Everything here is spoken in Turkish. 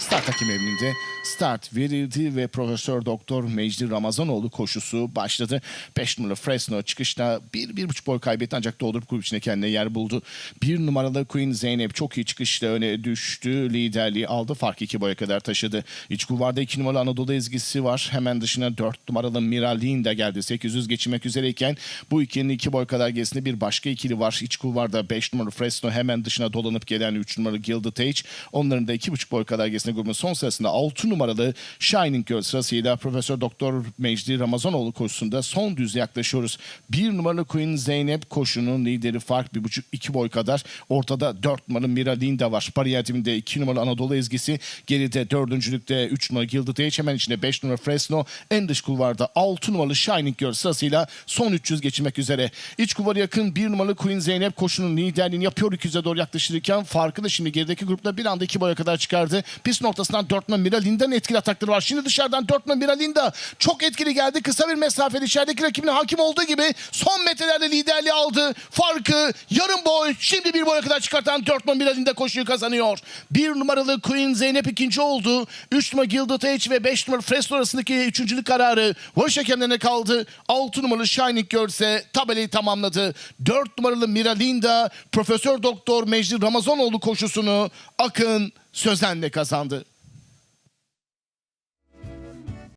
Start hakim evinde start verildi ve Profesör Doktor Mecdi Ramazanoğlu koşusu başladı. 5 numaralı Fresno çıkışta 1-1,5 boy kaybetti ancak doldurup grup içinde kendine yer buldu. 1 numaralı Queen Zeynep çok iyi çıkışta öne düştü. Liderliği aldı. Fark 2 boya kadar taşıdı. İç kulvarda 2 numaralı Anadolu ezgisi var. Hemen dışına 4 numaralı Miralin de geldi. 800 geçirmek üzereyken bu ikinin 2 boy kadar gerisinde bir başka ikili var. İç kulvarda 5 numaralı Fresno hemen dışına dolanıp gelen 3 numaralı Gilded Age. Onların da 2,5 boy kadar gerisinde grubun son sırasında 6 numaralı Shining Girl sırasıyla Profesör Doktor Mecdi Ramazanoğlu koşusunda son düz yaklaşıyoruz. 1 numaralı Queen Zeynep koşunun lideri fark 1,5-2 boy kadar. Ortada 4 numaralı Miralin de var. Bariyer timinde 2 numaralı Anadolu ezgisi. Geride dördüncülükte 3 numaralı Gilded Age. Hemen içinde 5 numaralı Fresno. En dış kulvarda 6 numaralı Shining Girl sırasıyla son 300 geçirmek üzere. İç kulvara yakın 1 numaralı Queen Zeynep koşunun liderliğini yapıyor 200'e doğru yaklaşırken farkı da şimdi gerideki grupta bir anda 2 boya kadar çıkardı. Pist noktasından 4 numaralı Miralin'den etkili atakları var. Şimdi dışarıdan 4 numaralı Miralinda çok etkili geldi. Kısa bir mesafede içerideki rakibine hakim olduğu gibi son metrelerde liderliği aldı. Farkı yarım boy şimdi bir boya kadar çıkartan 4 numaralı Miralinda koşuyu kazanıyor. 1 numaralı Queen Zeynep ikinci oldu. 3 numaralı Gilded Age ve 5 numaralı Fresno arasındaki üçüncülük kararı Varış hakemlerine kaldı. 6 numaralı Shining Görse tabelayı tamamladı. 4 numaralı Miralinda Profesör Doktor Mecdi Ramazanoğlu koşusunu Akın Sözen'le kazandı.